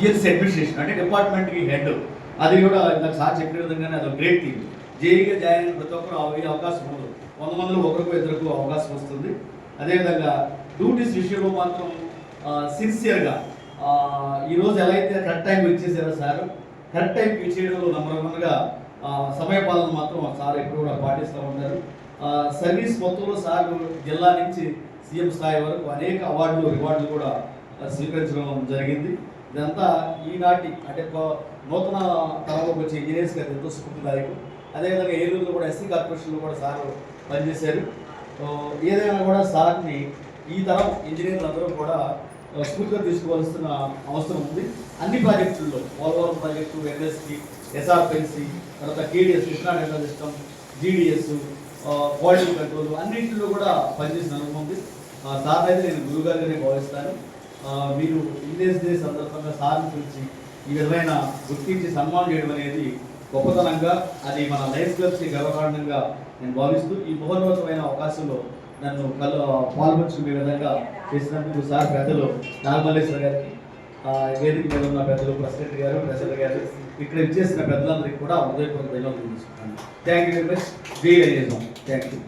Years administration అంటే డిపార్ట్మెంట్కి head. అది కూడా ఇందాక సార్ చెప్పిన విధంగానే అది గ్రేట్ థింగ్ జేఈగా జాయిన్ అయిన ప్రతి ఒక్కరు అయ్యే అవకాశం ఉండదు. వంద మందిలో ఒకరికి ఇద్దరికి అవకాశం వస్తుంది. అదేవిధంగా డ్యూటీస్ విషయంలో మాత్రం సిన్సియర్గా ఈరోజు ఎలా అయితే కరెక్ట్ టైం ఇచ్చేసారో సార్ కరెక్ట్ టైంకి ఇచ్చేయడంలో నెంబర్ వన్గా సమయపాలన మాత్రం సార్ ఎప్పుడు కూడా పాటిస్తూ ఉంటారు. సర్వీస్ మొత్తంలో సార్ జిల్లా నుంచి సీఎం స్థాయి వరకు అనేక అవార్డులు రివార్డులు కూడా స్వీకరించడం జరిగింది. ఇదంతా ఈనాటి అంటే నూతన తరంలోకి వచ్చే ఇంజనీర్స్ గారు ఎంతో స్ఫూర్తిదాయకం అదేవిధంగా ఏలూరులో కూడా ఎస్సీ కార్పొరేషన్లో కూడా సార్ పనిచేశారు. ఏదైనా కూడా సార్ని ఈ తరం ఇంజనీర్లు అందరూ కూడా స్ఫూర్తిగా తీసుకోవాల్సిన అవసరం ఉంది. అన్ని ప్రాజెక్టుల్లో పోలవరం ప్రాజెక్టు ఎన్ఎస్కి ఎస్ఆర్పిఎల్సి తర్వాత KDS Krishna data system GDS quality control అన్నింటిలో కూడా పనిచేసిన అనుభవం ఉంది. సార్ అయితే నేను గురుగారిగానే భావిస్తాను. మీరు ఇండియన్స్ డే సందర్భంగా సార్ని పిలిచి ఈ విధమైన గుర్తించి సన్మానం చేయడం అనేది గొప్పతనంగా అది మన లైఫ్ క్లబ్స్కి గర్వకారణంగా నేను భావిస్తూ ఈ మహోన్నతమైన అవకాశంలో నన్ను కలు పాల్పంచుకునే విధంగా చేసినందుకు సార్ పెద్దలు నాగమల్లేశ్వర గారికి వేదిక మీద ఉన్న పెద్దలు ప్రెసిడెంట్ గారు ప్రెసిడెంట్ గారు ఇక్కడ ఇచ్చేసిన పెద్దలందరికీ కూడా హృదయపూర్వక ధన్యవాదాలు తీసుకుంటాను థ్యాంక్ యూ వెరీ మచ్ జై థ్యాంక్ యూ